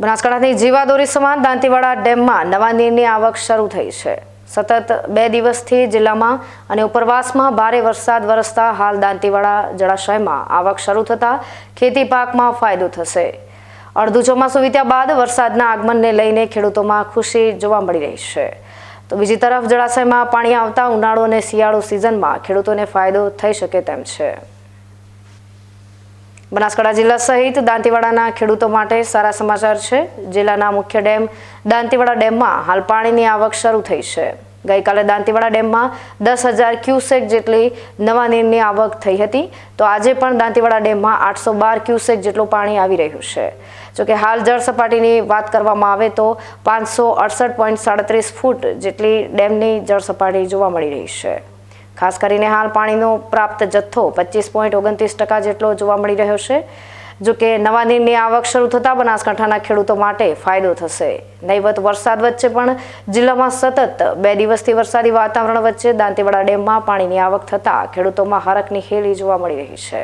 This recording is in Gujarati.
બનાસકાંઠાની જીવાદોરી સમાન દાંતીવાડા ડેમમાં નવા નીરની આવક શરૂ થઈ છે. સતત બે દિવસથી જિલ્લામાં અને ઉપરવાસમાં ભારે વરસાદ વરસતા હાલ દાંતીવાડા જળાશયમાં આવક શરૂ થતાં ખેતી પાકમાં ફાયદો થશે. અડધું ચોમાસું વીત્યા બાદ વરસાદના આગમનને લઈને ખેડૂતોમાં ખુશી જોવા મળી રહી છે. તો બીજી તરફ જળાશયમાં પાણી આવતા ઉનાળો અને શિયાળો સિઝનમાં ખેડૂતોને ફાયદો થઈ શકે તેમ છે. બનાસકાંઠા જિલ્લા સહિત દાંતીવાડાના ખેડૂતો માટે સારા સમાચાર છે. જિલ્લાના મુખ્ય ડેમ દાંતીવાડા ડેમમાં હાલ પાણીની આવક શરૂ થઈ છે. ગઈકાલે દાંતીવાડા ડેમમાં દસ હજાર ક્યુસેક જેટલી નવા નીરની આવક થઈ હતી. તો આજે પણ દાંતીવાડા ડેમમાં આઠસો બાર ક્યુસેક જેટલું પાણી આવી રહ્યું છે. જોકે હાલ જળ સપાટીની વાત કરવામાં આવે તો પાંચસો અડસઠ પોઈન્ટ સાડત્રીસ ફૂટ જેટલી ડેમની જળ સપાટી જોવા મળી રહી છે. ખાસ કરીને હાલ પાણીનો પ્રાપ્ત જથ્થો પચીસ પોઈન્ટ ઓગણત્રીસ ટકા જેટલો જોવા મળી રહ્યો છે. જો કે નવા નીરની આવક શરૂ થતાં બનાસકાંઠાના ખેડૂતો માટે ફાયદો થશે. નહીવત વરસાદ વચ્ચે પણ જિલ્લામાં સતત બે દિવસથી વરસાદી વાતાવરણ વચ્ચે દાંતીવાડા ડેમમાં પાણીની આવક થતાં ખેડૂતોમાં હરકની ખેલી જોવા મળી રહી છે.